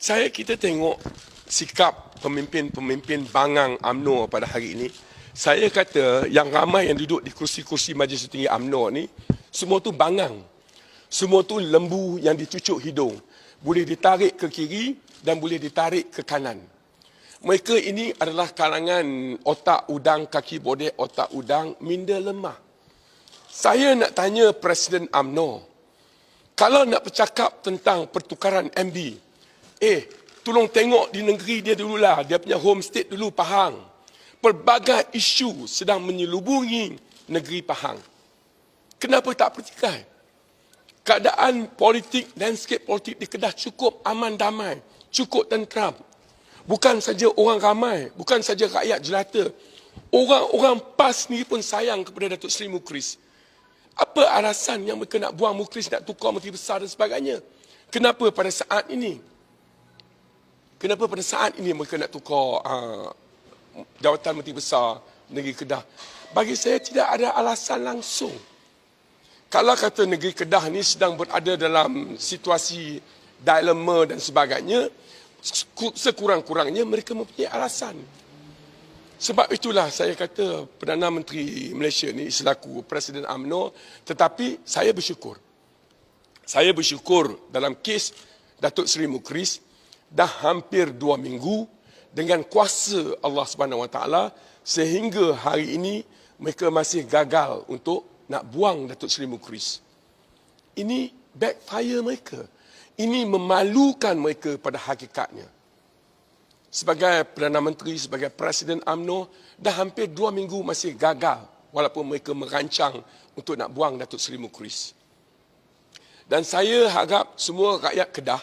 saya kita tengok sikap pemimpin-pemimpin bangang AMNO pada hari ini, saya kata yang ramai yang duduk di kursi-kursi Majlis Tinggi AMNO ni, semua tu bangang. Semua tu lembu yang dicucuk hidung. Boleh ditarik ke kiri dan boleh ditarik ke kanan. Mereka ini adalah kalangan otak udang, kaki bodek, otak udang, minda lemah. Saya nak tanya Presiden AMNO, kalau nak bercakap tentang pertukaran MB, eh, tolong tengok di negeri dia dululah, dia punya home state dulu Pahang. Pelbagai isu sedang menyelubungi negeri Pahang. Kenapa tak pertikai? Keadaan politik, landscape politik di Kedah cukup aman damai, cukup tentram. Bukan saja orang ramai, bukan saja rakyat jelata. Orang-orang PAS ni pun sayang kepada Datuk Seri Mukris. Apa alasan yang mereka nak buang Mukris, nak tukar Menteri Besar dan sebagainya? Kenapa pada saat ini? Kenapa pada saat ini mereka nak tukar uh, jawatan Menteri Besar Negeri Kedah? Bagi saya tidak ada alasan langsung. Kalau kata negeri Kedah ni sedang berada dalam situasi dilema dan sebagainya, sekurang-kurangnya mereka mempunyai alasan. Sebab itulah saya kata Perdana Menteri Malaysia ni selaku Presiden AMNO tetapi saya bersyukur. Saya bersyukur dalam kes Datuk Seri Mukris dah hampir dua minggu dengan kuasa Allah Subhanahu Wa Taala sehingga hari ini mereka masih gagal untuk nak buang Datuk Seri Mukris. Ini backfire mereka. Ini memalukan mereka pada hakikatnya sebagai Perdana Menteri, sebagai Presiden AMNO, dah hampir dua minggu masih gagal walaupun mereka merancang untuk nak buang Datuk Seri Mukris. Dan saya harap semua rakyat Kedah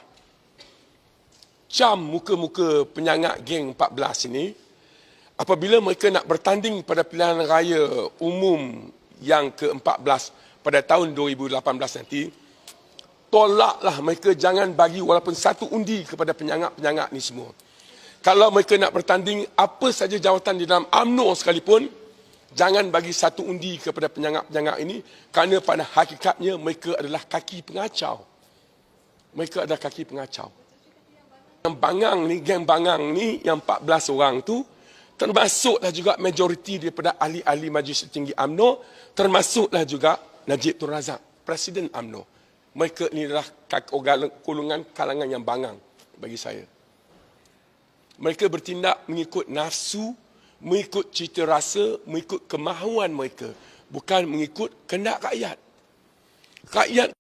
cam muka-muka penyangak geng 14 ini apabila mereka nak bertanding pada pilihan raya umum yang ke-14 pada tahun 2018 nanti tolaklah mereka jangan bagi walaupun satu undi kepada penyangak-penyangak ni semua kalau mereka nak bertanding apa saja jawatan di dalam AMNO sekalipun, jangan bagi satu undi kepada penyangak-penyangak ini kerana pada hakikatnya mereka adalah kaki pengacau. Mereka adalah kaki pengacau. Yang bangang ni, geng bangang ni yang 14 orang tu termasuklah juga majoriti daripada ahli-ahli majlis tinggi AMNO termasuklah juga Najib Tun Razak, Presiden AMNO. Mereka ni adalah golongan kalangan yang bangang bagi saya mereka bertindak mengikut nafsu, mengikut cita rasa, mengikut kemahuan mereka. Bukan mengikut kendak rakyat. Rakyat